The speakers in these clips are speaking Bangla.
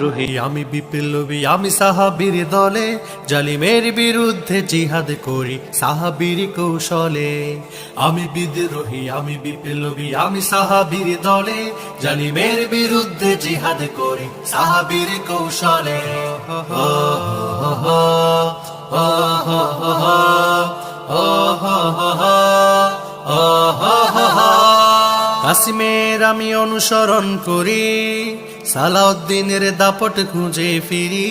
রোহি, আমি বিপ্লবী, আমি সাহাবীর দলে, জালিমের বিরুদ্ধে জিহাদ করি সাহাবীর কৌশলে। আমি বিদ্রোহী, আমি বিপ্লবী, আমি সাহাবীর দলে, জালিমের বিরুদ্ধে জিহাদ করি সাহাবীর কৌশলে। ও কাসিমের আমি অনুসরণ করি সালাউদ্দিনের দাপট খুঁজে ফিরি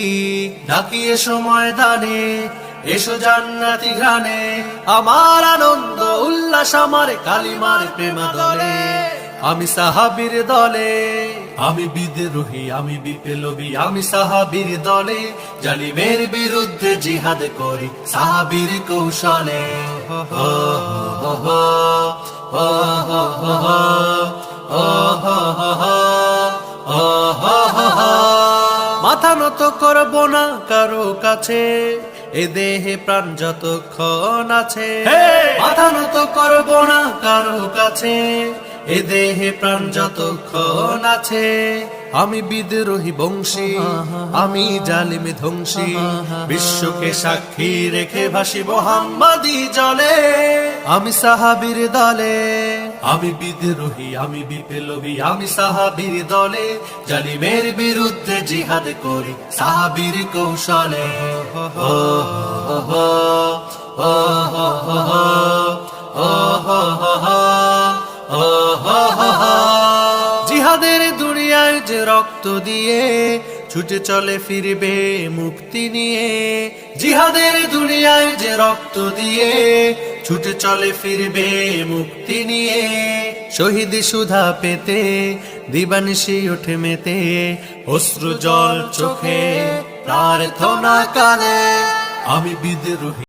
ডাকিয়ে সময় দানে এসো জান্নাতি ঘানে আমার আনন্দ উল্লাস আমার কালিমার প্রেমা দলে আমি সাহাবীর দলে আমি বিদ্রোহী আমি বিপ্লবী আমি সাহাবীর দলে জালিমের বিরুদ্ধে জিহাদ করি সাহাবীর কৌশলে হো হো হো হো, হো হো হো হো। মাথা নত করব না কারও কাছে এ দেহে প্রাণ যতক্ষণ আছে। মাথা নত করব না কারও কাছে এ দেহে প্রাণ যতক্ষণ আছে। আমি বিদ্রোহী বংশী আমি জালিমি ধ্বংসী বিশ্বকে সাক্ষী রেখে ভাসি মোহাম্মদি জলে। আমি সাহাবীর দলে আমি বিদ্রোহী আমি বিপ্লবী আমি সাহাবীর দলে জালিমের বিরুদ্ধে জিহাদ করি সাহাবীর কৌশলে। জিহাদের দুনিয়ায় যে রক্ত দিয়ে ছুটে চলে ফিরবে মুক্তি নিয়ে। জিহাদের দুনিয়ায় যে রক্ত দিয়ে ছুটে চলে ফিরবে মুক্তি নিয়ে। শহীদ সুধা পেতে, দিবানিশি উঠে মেতে, অশ্রু জল চোখে, প্রার্থনা কালে আমি বিদ্রোহী।